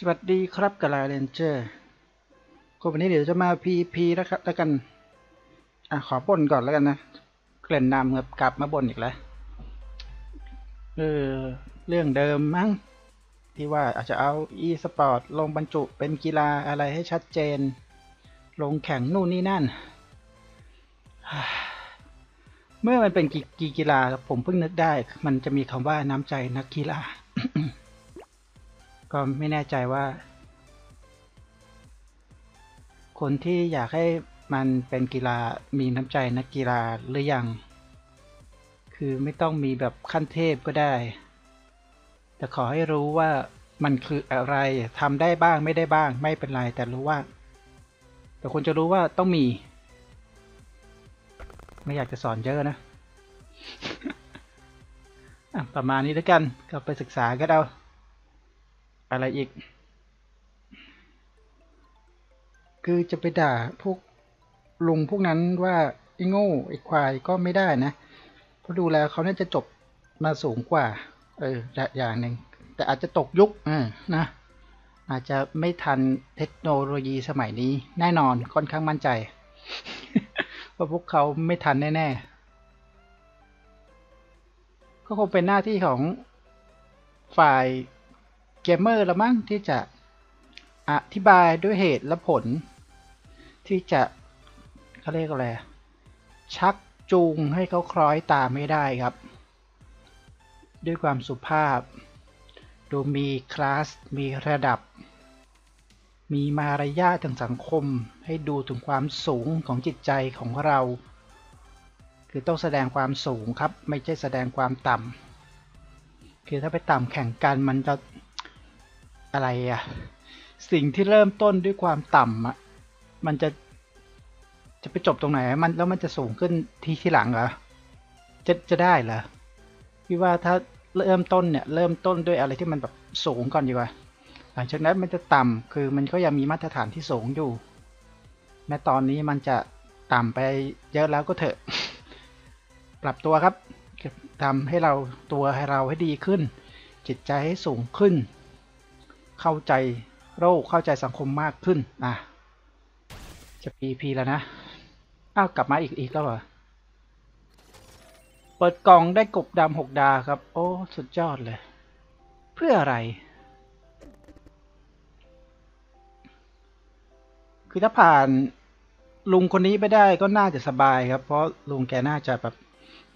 สวัสดีครับกาลาเรนเจอร์ก็วันนี้เดี๋ยวจะมาพีพีแล้วครับแล้วกันอะขอบ่นก่อนแล้วกันนะเกล่นนำครับกลับมาบ่นอีกแล้วเออเรื่องเดิมมั้งที่ว่าอาจจะเอา e สปอร์ตลงบรรจุเป็นกีฬาอะไรให้ชัดเจน ลงแข่งนู่นนี่นั่น เมื่อมันเป็นกีกีฬาผมเพิ่งนึกได้ มันจะมีคำว่าน้ำใจนักกีฬา ก็ไม่แน่ใจว่า คนที่อยากให้มันเป็นกีฬามีน้ำใจนักกีฬาหรือยัง คือไม่ต้องมีแบบขั้นเทพก็ได้ แต่ขอให้รู้ว่ามันคืออะไรทำได้บ้างไม่ได้บ้างไม่เป็นไร แต่รู้ว่า แต่คนจะรู้ว่าต้องมี ไม่อยากจะสอนเยอะนะอะประมาณนี้แล้วกันก็ไปศึกษากันเอา อะไรอีก คือจะไปด่าพวกลุงพวกนั้นว่าไอ้โง่ไอ้ควายก็ไม่ได้นะเพราะดูแล้วเขาน่าจะจบมาสูงกว่า เอออย่างหนึ่งแต่อาจจะตกยุคอ่านะ อาจจะไม่ทันเทคโนโลยีสมัยนี้ แน่นอนค่อนข้างมั่นใจว่าพวกเขาไม่ทันแน่ๆก็คงเป็นหน้าที่ของฝ่าย กมเมอร์ละมั้งที่จะอธิบายด้วยเหตุและผล ที่จะเขาเรียกอะไรชักจูงให้เขาคล้อยตามไม่ได้ครับ ด้วยความสุภาพ ดูมีคลาส มีระดับ มีมารยาททางสังคมให้ดูถึงความสูงของจิตใจของเรา คือต้องแสดงความสูงครับ ไม่ใช่แสดงความต่ำคือถ้าไปต่ำแข่งกันมันจะ อะไรอะสิ่งที่เริ่มต้นด้วยความต่ำอะมันจะจะไปจบตรงไหนมันแล้วมันจะสูงขึ้นที่ที่หลังเหรอจะจะได้เหรอพี่ว่าถ้าเริ่มต้นเนี่ยเริ่มต้นด้วยอะไรที่มันแบบสูงก่อนดีกว่า หลังจากนั้นมันจะต่ำคือมันก็ยังมีมาตรฐานที่สูงอยู่แม้ตอนนี้มันจะต่ำไปเยอะแล้วก็เถอะ ปรับตัวครับทำให้เราตัวให้เราให้ดีขึ้น จิตใจให้สูงขึ้น เข้าใจโรคเข้าใจสังคมมากขึ้นอะจะปีพีแล้วนะอ้าวกลับมาอีกอีกแล้วเหรอเปิดกล่องได้กบดำหกดาครับ โอ้ สุดยอดเลย เพื่ออะไร คือถ้าผ่านลุงคนนี้ไปได้ก็น่าจะสบายครับ เพราะลุงแกน่าจะแบบ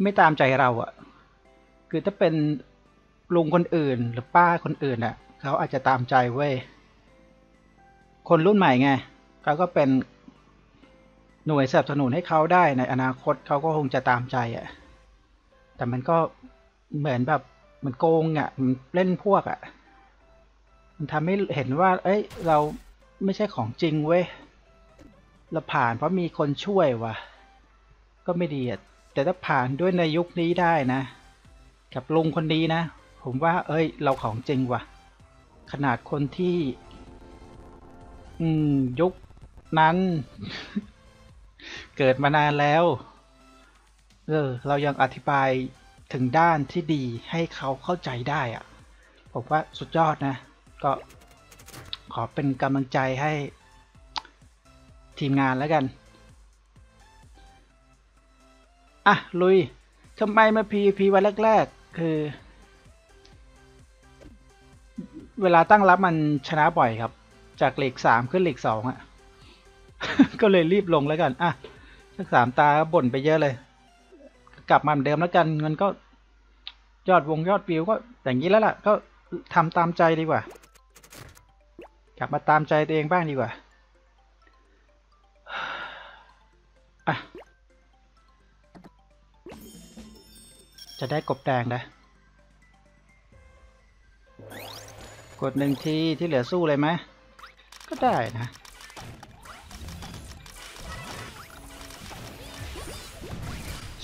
ไม่ตามใจเราอะคือถ้าเป็นลุงคนอื่นหรือป้าคนอื่นอะ เขาอาจจะตามใจเว้ย คนรุ่นใหม่ไงเขาก็เป็นหน่วยสนับสนุนให้เขาได้ในอนาคตเขาก็คงจะตามใจอะ่ะ แต่มันก็เหมือนแบบเหมือนโกงอะ่ะ มันเล่นพวกอะ่ะ มันทำให้เห็นว่า เอ้ย เราไม่ใช่ของจริงเว้ย เราผ่านเพราะมีคนช่วยวะ่ะ ก็ไม่ดีอะ แต่ถ้าผ่านด้วยในยุคนี้ได้นะ กับลุงคนนี้นะ ผมว่า เอ้ย เราของจริงว่ะ ขนาดคนที่ อืม ยุคนั้น เกิดมานานแล้ว เออ เรายังอธิบายถึงด้านที่ดีให้เขาเข้าใจได้อะผมว่าสุดยอดนะ ก็ขอเป็นกำลังใจให้ทีมงานแล้วกัน อะ ลุยทำไมมา PVP วันแรก ๆ คือ เวลาตั้งรับมันชนะบ่อยครับ จากเหล็กสามขึ้นเหล็กสองอะ ก็เลยรีบลงแล้วกันอะสักสามตาบ่นไปเยอะเลย กลับมาเหมือนเดิมแล้วกันเงินก็ยอดวงยอดวิวก็อย่างนี้แล้วล่ะ ก็ทำตามใจดีกว่า กลับมาตามใจตัวเองบ้างดีกว่าจะได้กบแดงนะ กดหนึ่งทีที่เหลือสู้เลยไหมก็ได้นะ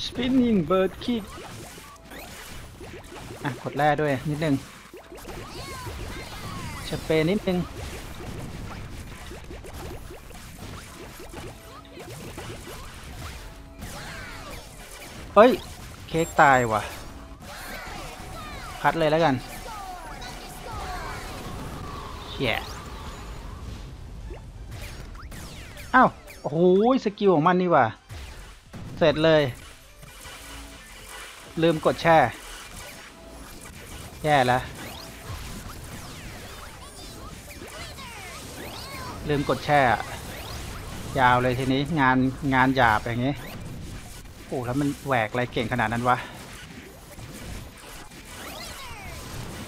spinning bird kick อะกดแร่ด้วยนิดนึงสเปรนิดนึงเฮ้ย เค้กตายว่ะ พัดเลยแล้วกัน แย่อ้าวโอ้โหสกิลของมันนี่ว่าเสร็จเลย ลืมกดแช่ แย่แล้วลืมกดแช่ ยาวเลยทีนี้งานงานหยาบอย่างงี้โอ้แล้วมันแหวกอะไรเก่งขนาดนั้นวะ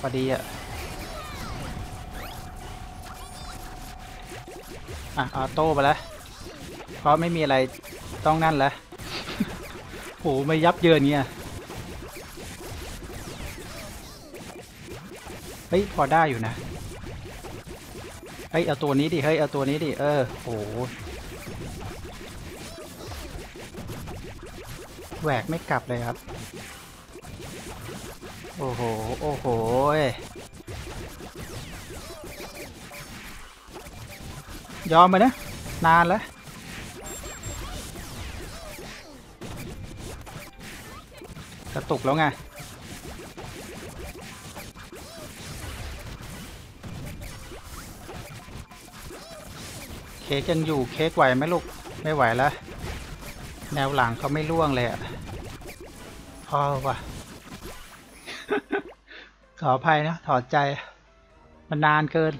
พอดีอะ อะออโต้ไปแล้ว เพราะไม่มีอะไรต้องนั่นแล้วโอ้ไม่ยับเยินเงี้ยเฮ้ยพอได้อยู่นะเฮ้ยเอาตัวนี้ดิเฮ้ยเอาตัวนี้ดิเออโอ้แหวกไม่กลับเลยครับ โอ้โห โอ้โห ยอมไปนะ นานแล้ว กระตุกแล้วไง เค้กยังอยู่เค้กไหวไหมลูก ไม่ไหวแล้ว แนวหลังเขาไม่ล่วงเลยอะพอว่ะ ขออภัยนะ ถอดใจ มันนานเกิน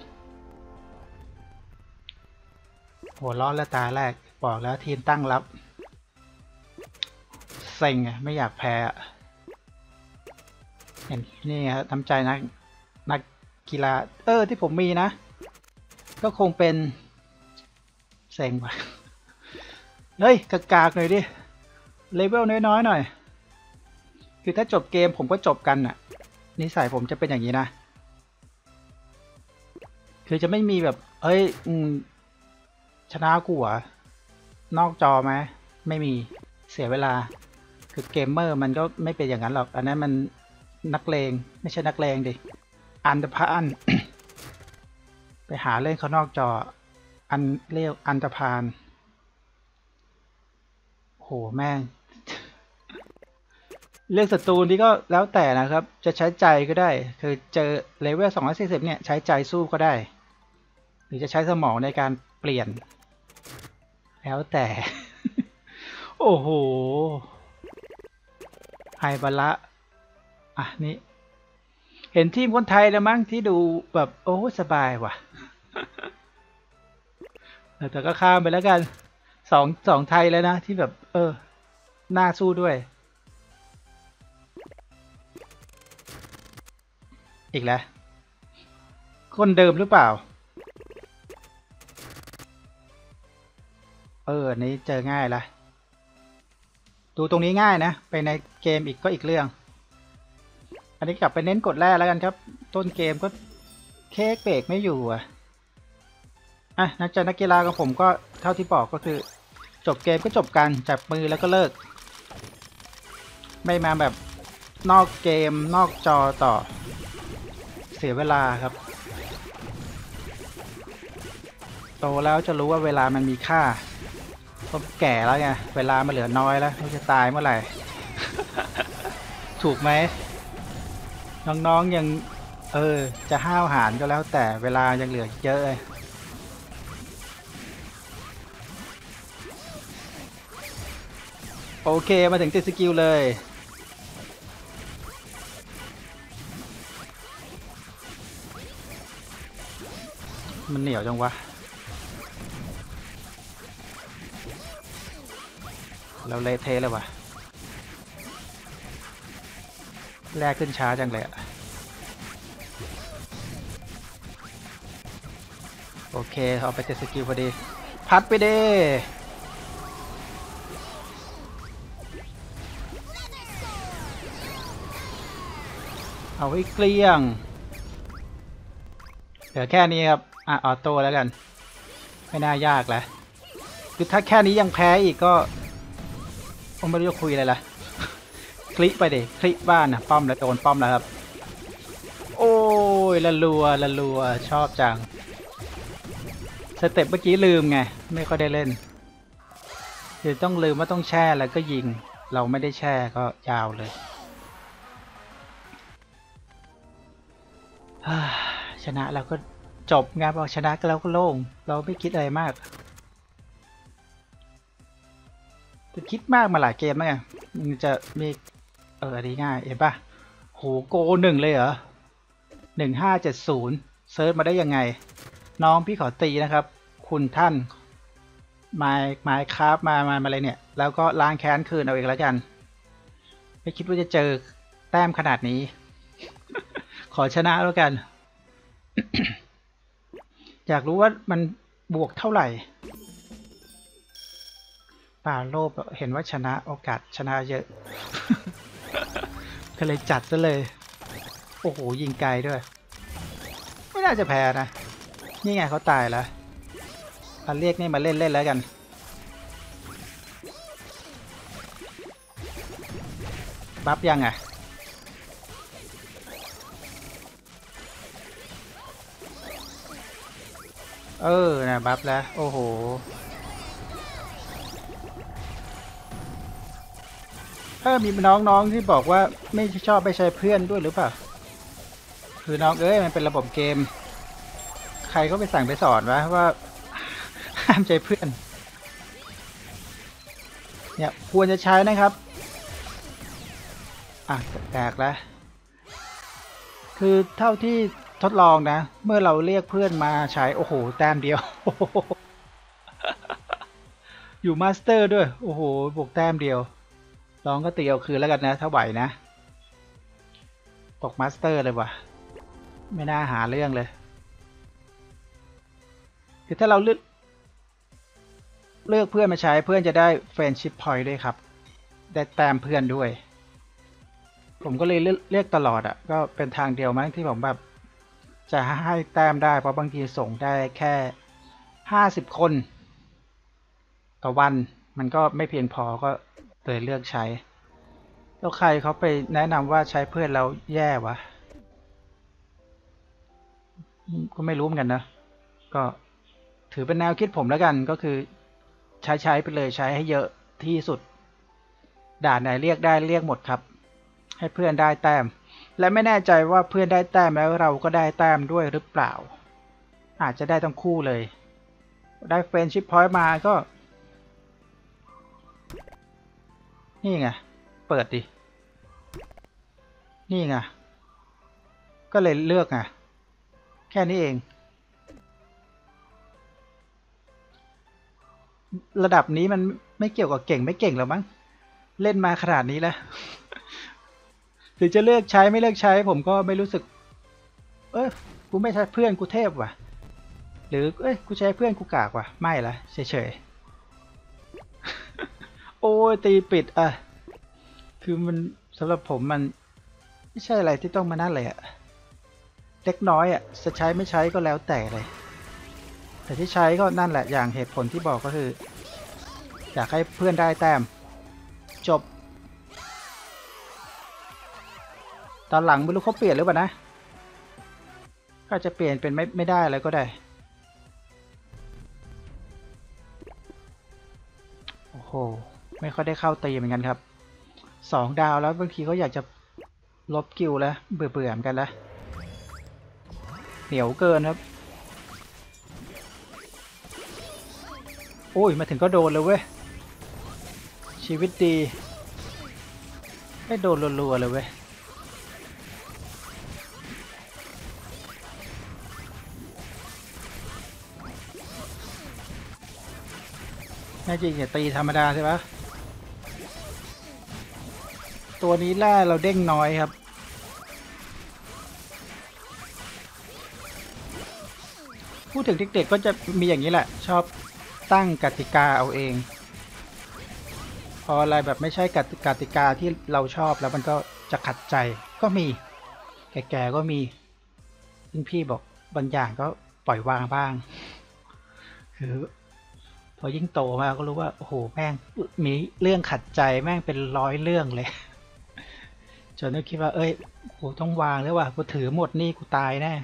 หัวร้อนแล้วตาแรก บอกแล้วทีมตั้งรับเซ็งอะไม่อยากแพ้อะเห็นนี่ครับน้ำใจนักนักกีฬา เออที่ผมมีนะ ก็คงเป็นเซ็งว่ะเฮ้ยกากากหน่อยดิ เลเวลน้อยๆหน่อย คือถ้าจบเกมผมก็จบกันน่ะ นิสัยผมจะเป็นอย่างนี้นะ คือจะไม่มีแบบ เฮ้ย ชนะกูเหรอนอกจอไหมไม่มีเสียเวลา คือเกมเมอร์มันก็ไม่เป็นอย่างนั้นหรอก อันนั้นมันนักเลงไม่ใช่นักเลงดิ อันตรพาน ไปหาเล่นเขานอกจอ อันเรียกอันตรพานโหแม่งเรื่องศัตรูนี่ก็แล้วแต่นะครับ จะใช้ใจก็ได้ คือเจอเลเวล240เนี่ยใช้ใจสู้ก็ได้ หรือจะใช้สมองในการเปลี่ยน แล้วแต่ โอ้โหไฮบาระอะ นี่ เห็นทีมคนไทยแล้วมั้งที่ดูแบบ โอ้สบายว่ะ แต่ก็ข้ามไปแล้วกันสองสองไทยแล้วนะ ที่แบบ เออ น่าสู้ด้วย อีกแล้ว คนเดิมหรือเปล่า อออันนี้เจอง่ายละดูตรงนี้ง่ายนะ ไปในเกมอีกก็อีกเรื่อง อันนี้กลับไปเน้นกดแร่แล้วกันครับ ต้นเกมก็เค้กเบรกไม่อยู่อะอะนักจันักกีฬาของผมก็เท่าที่บอกก็คือ จบเกมก็จบกันจับมือแล้วก็เลิก ไม่มาแบบนอกเกมนอกจอต่อ เสียเวลาครับ โตแล้วจะรู้ว่าเวลามันมีค่า ก็แก่แล้วไงเวลามันเหลือน้อยแล้วมันจะตายเมื่อไหร่ ถูกไหมน้องๆยัง เออ จะห้าวหาญก็แล้วแต่เวลายังเหลือเยอะเลยโอเค มาถึงติดสกิลเลย มันเหนียวจังวะ เราเละเทะเลยวะแรกขึ้นช้าจังเลยอะโอเค เอาไปเจ็ดสกิลพอดี พัดไปเด้เอาไว้เกลี้ยง เหลือแค่นี้ครับ อะออโต้แล้วกัน ไม่น่ายากแหละคือถ้าแค่นี้ยังแพ้อีกก็ ผมไม่รู้จะคุยอะไรละคลิกไปเด็คลิกบ้านนะป้อมแล้วโดนป้อมแล้วครับ โอ้ยละลัวละลัวชอบจังสเต็ปเมื่อกี้ลืมไง ไม่ค่อยได้เล่นเดี๋ยวต้องลืมว่าต้องแช่แล้วก็ยิง เราไม่ได้แช่ก็ยาวเลยชนะแล้วก็จบงานพอชนะก็แล้วก็โล่ง เราไม่คิดอะไรมาก แต่คิดมากมาหลายเกมแล้วไงมันจะมีเอออันนี้ง่ายเห็นปะโหโกหนึ่งเลยเหรอหนึ่งห้าเจ็ดศูนย์เซิร์ชมาได้ยังไง น้องพี่ขอตีนะครับ คุณท่านไม้ไม้คราฟมามามาอะไรเนี่ย แล้วก็ล้างแค้นคืนเอาเองแล้วกัน ไม่คิดว่าจะเจอแต้มขนาดนี้ ขอชนะแล้วกัน อยากรู้ว่ามันบวกเท่าไหร่ ป่าโลภเห็นว่าชนะโอกาสชนะเยอะ ก็เลยจัดซะเลย โอ้โห ยิงไกลด้วย ไม่น่าจะแพ้นะ นี่ไงเขาตายแล้วเอาเรียกนี่มาเล่นเล่นแล้วกัน บัฟยังอะเออนะบัฟแล้ว โอ้โห เออมีน้องๆที่บอกว่าไม่ชอบไปใช้เพื่อนด้วยหรือเปล่า คือน้องเอ้ยมันเป็นระบบเกม ใครก็ไปสั่งไปสอนวะว่าห้ามใช้เพื่อน เนี่ยควรจะใช้นะครับ อะแตกแล้ว คือเท่าที่ทดลองนะ เมื่อเราเรียกเพื่อนมาใช้ โอ้โห แต้มเดียว อยู่มาสเตอร์ด้วย โอ้โหบวกแต้มเดียว ลองก็ตีเอาคืนแล้วกันนะถ้าไหวนะ ตกมาสเตอร์เลยว่ะ ไม่น่าหาเรื่องเลย คือถ้าเราเลือกเลือกเพื่อนมาใช้เพื่อนจะได้เฟรนชิพพอยต์ด้วยครับ ได้แต้มเพื่อนด้วย ผมก็เลยเลือกเรียกตลอดอะ่ะ ก็เป็นทางเดียวมั้งที่ผมแบบ จะให้แต้มได้เพราะบางทีส่งได้แค่ห้าสิบคน ต่อวันมันก็ไม่เพียงพอก็ เลยเลือกใช้ แล้วใครเขาไปแนะนำว่าใช้เพื่อนแล้วแย่วะ ก็ไม่รู้เหมือนกันนะ ก็ถือเป็นแนวคิดผมแล้วกันก็คือ ใช้ใช้ไปเลยใช้ให้เยอะที่สุด ด่านไหนเรียกได้เรียกหมดครับ ให้เพื่อนได้แต้ม และไม่แน่ใจว่าเพื่อนได้แต้มแล้วเราก็ได้แต้มด้วยหรือเปล่า อาจจะได้ทั้งคู่เลย ได้เฟรนชิพพอยต์มาก็ นี่ไง เปิดดิ นี่ไง ก็เลยเลือกไง แค่นี้เอง ระดับนี้มันไม่เกี่ยวกับเก่งไม่เก่งหรอมั้ง เล่นมาขนาดนี้แล้ว ถึงจะเลือกใช้ไม่เลือกใช้ผมก็ไม่รู้สึก เออกูไม่ใช่เพื่อนกูเทพว่ะ หรือ เอ้ย กูใช้เพื่อนกูกากว่ะ ไม่ละเฉยๆ โอ้ยตีปิดอะ คือมันสำหรับผมมัน ไม่ใช่อะไรที่ต้องมานั่นเลยอะเล็กน้อยอะจะใช้ไม่ใช้ก็แล้วแต่เลย แต่ที่ใช้ก็นั่นแหละอย่างเหตุผลที่บอกก็คือ อยากให้เพื่อนได้แต้ม จบ ตอนหลังไม่รู้เขาเปลี่ยนหรือเปล่านะก็อาจจะเปลี่ยนเป็นไม่ไม่ได้อะไรก็ได้ โอ้โห ไม่ค่อยได้เข้าตีเหมือนกันครับสองดาวแล้วบางทีก็อยากจะลบกิลแล้วเบื่อเบื่อเหมือนกันแล้วเหนียวเกินครับ โอ้ยมาถึงก็โดนเลยเว้ย ชีวิตดีไม่โดนรัวๆเลยเว้ยน่าจริงอย่าตีธรรมดาใช่ปะ ตัวนี้แร่เราเด้งน้อยครับ พูดถึงเด็กๆก็จะมีอย่างนี้แหละ ชอบตั้งกติกาเอาเอง พออะไรแบบไม่ใช่กติกติกาที่เราชอบแล้วมันก็จะขัดใจก็มี แก่ๆก็มีซึ่งพี่บอกบางอย่างก็ปล่อยวางบ้าง คือพอยิ่งโตมาก็รู้ว่า โอ้โห แม่งมีเรื่องขัดใจแม่งเป็นร้อยเรื่องเลย จนนึกคิดว่า เอ้ยกูต้องวางแล้วว่ะกูถือหมดนี่กูตายแน่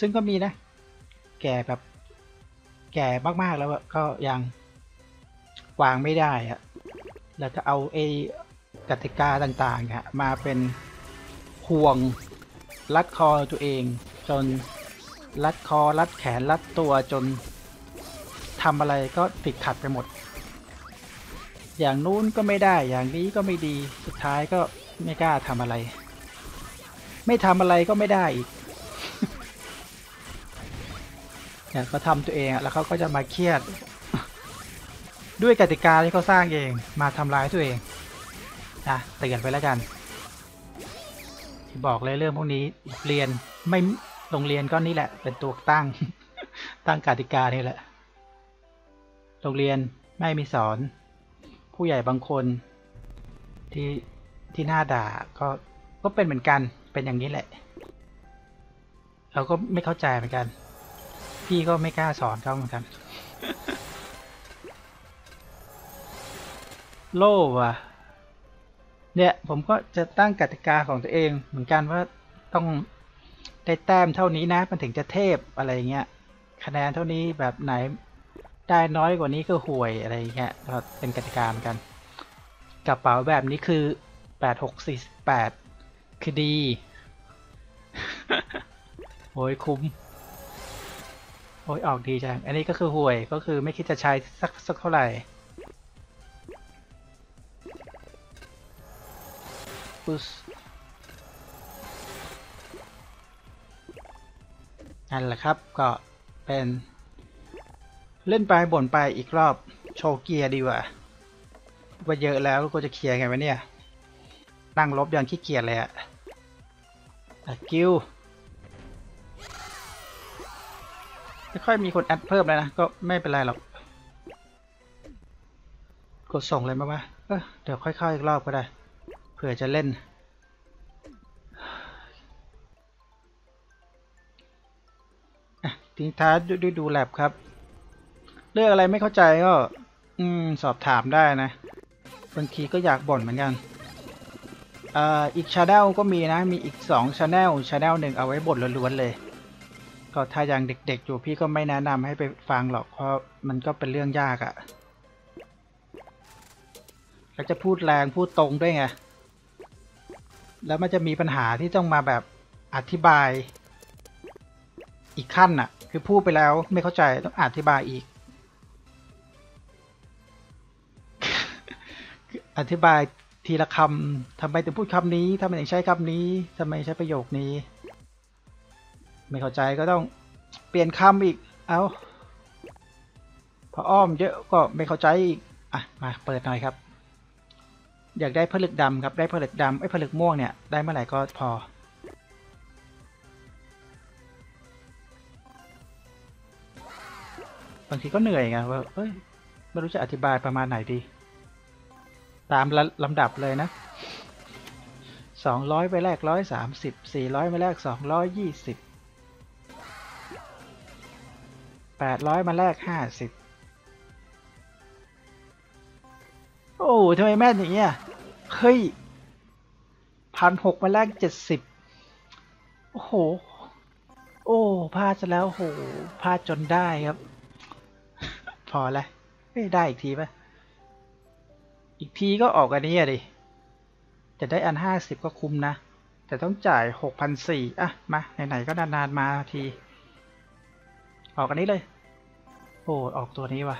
ซึ่งก็มีนะ แก่แบบ แก่มากๆแล้วก็ยังวางไม่ได้อะแล้วก็เอาไอ้กติกาต่างๆเนี่ยมาเป็นห่วงรัดคอตัวเอง จนรัดคอรัดแขนรัดตัวจนทำอะไรก็ติดขัดไปหมด อย่างนู้นก็ไม่ได้อย่างนี้ก็ไม่ดีสุดท้ายก็ ไม่กล้าทำอะไร ไม่ทำอะไรก็ไม่ได้อีกเนี่ยเขาทำตัวเองอะแล้วเขาก็จะมาเครียด ด้วยกติกาที่เขาสร้างเองมาทำร้ายตัวเองนะเตือนไปแล้วกัน บอกเลยเรื่องพวกนี้เรียนไม่โรงเรียนก็นี่แหละ เป็นตัวตั้งตั้งกติกานี่แหละ โรงเรียนไม่มีสอน ผู้ใหญ่บางคนที่ ที่หน้าด่าก็ก็เป็นเหมือนกันเป็นอย่างนี้แหละ เราก็ไม่เข้าใจเหมือนกัน พี่ก็ไม่กล้าสอนเขาเหมือนกัน โล่ว่ะเนี่ยผมก็จะตั้งกติกาของตัวเองเหมือนกันว่าต้องได้แต้มเท่านี้นะมันถึงจะเทพอะไรเงี้ยคะแนนเท่านี้แบบไหนได้น้อยกว่านี้ก็ห่วยอะไรเงี้ยก็เป็นกติกาเหมือนกัน กระเป๋าแบบนี้คือ แปดหกสี่แปดคือดี โอ้ยคุ้ม โอ้ยออกดีจัง อันนี้ก็คือห่วย ก็คือไม่คิดจะใช้สักสักเท่าไหร่ ปุ๊สนั่นแหละครับ ก็เป็น เล่นไปบ่นไปอีกรอบ โชว์เกียร์ดีกว่าว่าเยอะแล้วก็จะเคลียร์ไงวะเนี่ย นั่งลบอยังขี้เกียจเลยอะกิวไม่ค่อยมีคนแอดเพิ่มเลยนะ ก็ไม่เป็นไรหรอก กดส่งเลยมาวะเออเดี๋ยวค่อยเข้าอีกรอบก็ได้ เผื่อจะเล่น ทิ้งท้ายด้วยด้วยดูแลบครับ เรื่องอะไรไม่เข้าใจก็ อืม สอบถามได้นะ บางทีก็อยากบ่นเหมือนกัน อ่าอีกชาแนลก็มีนะ มีอีกสองชาแนลชาแนลหนึ่งเอาไว้บ่นล้วนๆเลย ก็ถ้ายังเด็กๆอยู่พี่ก็ไม่แนะนำให้ไปฟังหรอก เพราะมันก็เป็นเรื่องยากอะ่ะ แล้วจะพูดแรงพูดตรงด้วยไง แล้วมันจะมีปัญหาที่ต้องมาแบบอธิบายอีกขั้นน่ะ คือพูดไปแล้วไม่เข้าใจต้องอธิบายอีก อธิบาย ทีละคำทำไมถึงพูดคำนี้ทำไมถึงใช้คำนี้ทำไมใช้ประโยคนี้ ไม่เข้าใจก็ต้องเปลี่ยนคำอีก เอาพออ้อมเยอะก็ไม่เข้าใจอีก อะ มาเปิดหน่อยครับ อยากได้ผลึกดำครับ ได้ผลึกดำไอ้ผลึกม่วงเนี่ย ได้เมื่อไหร่ก็พอ บางทีก็เหนื่อยไงว่าเอ้ย ไม่รู้จะอธิบายประมาณไหนดี ตามลำดับเลยนะสองร้อยไปแรกร้อยสามสิบสี่ร้อยไปแรกสองร้อยยี่สิบแปดร้อยมาแรกห้าสิบโอ้ทำไมแม่นอย่างเงี้ยเฮ้ยพันหกมาแรกเจ็ดสิบโอ้โห โอ้พลาดซะแล้วโหพลาดจนได้ครับ พอแล้วได้อีกทีปะ อีกทีก็ออกอันนี้ดิจะได้อันห้าสิบก็คุ้มนะ แต่ต้องจ่ายหกพันสี่อะ มา ไหนๆก็นานๆมาที ออกอันนี้เลย โอ้ออกตัวนี้ว่ะ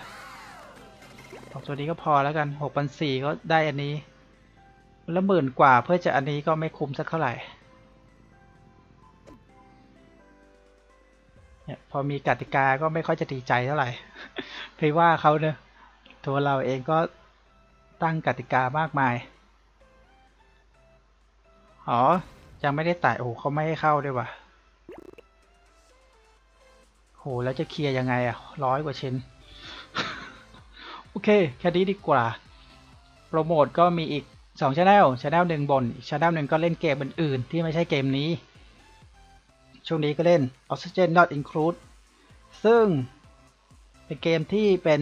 ออกตัวนี้ก็พอแล้วกันหกพันสี่ก็ได้อันนี้ แล้วหมื่นกว่าเพื่อจะอันนี้ก็ไม่คุ้มสักเท่าไหร่เนี่ยพอมีกติกาก็ไม่ค่อยจะดีใจเท่าไหร่เพราะว่าเขาเนี่ยตัวเราเองก็ ตั้งกติกามากมาย อ๋อ ยังไม่ได้ไต่โอ้เขาไม่ให้เข้าด้วยว่ะโหแล้วจะเคลียร์ยังไงอะร้อยกว่าชิ้น โอเค แค่นี้ดีกว่า โปรโมทก็มีอีก2ช anel ช anel หนึ่งบนอีกช anel หนึ่งก็เล่นเกมอื่นๆ ที่ไม่ใช่เกมนี้ ช่วงนี้ก็เล่น Oxygen Not Include ซึ่งเป็นเกมที่เป็น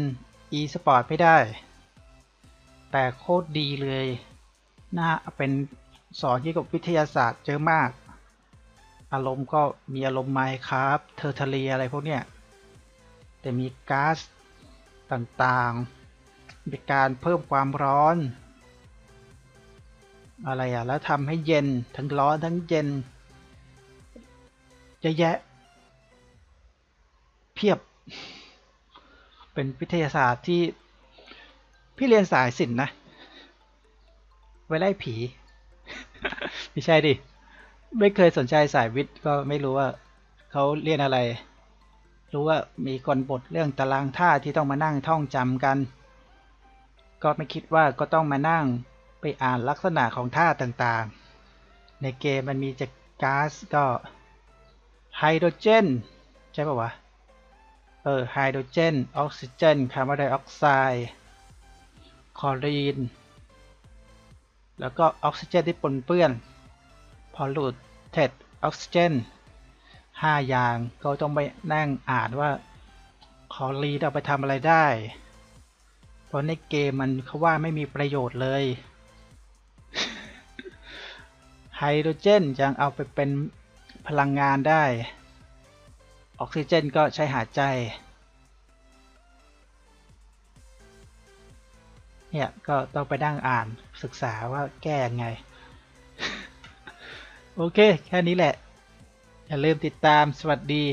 e-sport ไม่ได้ แต่โคตรดีเลยน่าเป็นสอนเกี่ยวกับวิทยาศาสตร์เยอะมาก อารมณ์ก็มีอารมณ์ไมครับ เทอร์ทเรียอะไรพวกเนี้ย แต่มีก๊าซต่างๆ มีการเพิ่มความร้อน อะไรอะ แล้วทำให้เย็น ทั้งร้อนทั้งเย็นเยอะแยะ เพียบ เป็นวิทยาศาสตร์ที่ พี่เรียนสายศิลป์นะ ไว้ไล่ผี ไม่ใช่ดิ ไม่เคยสนใจสายวิทย์ก็ไม่รู้ว่าเขาเรียนอะไร รู้ว่ามีคนบทเรื่องตารางท่าที่ต้องมานั่งท่องจำกัน ก็ไม่คิดว่าก็ต้องมานั่งไปอ่านลักษณะของท่าต่างๆ ในเกมมันมีจากก๊าซก็ไฮโดรเจน ใช่ป่าวะ เออไฮโดรเจน ออกซิเจน คาร์บอนไดออกไซด์ คลอรีน แล้วก็ออกซิเจนที่ปนเปื้อน พอหลุดเท็ดออกซิเจนห้าอย่างก็ต้องไปนั่งอ่านว่าคลอรีนเอาไปทำอะไรได้ เพราะในเกมมันเขาว่าไม่มีประโยชน์เลยไฮโดรเจนยังเอาไปเป็นพลังงานได้ ออกซิเจนก็ใช้หายใจ เนี่ยก็ต้องไปดั่งอ่านศึกษาว่าแก้ยังไง โอเค แค่นี้แหละ อย่าลืมติดตามสวัสดี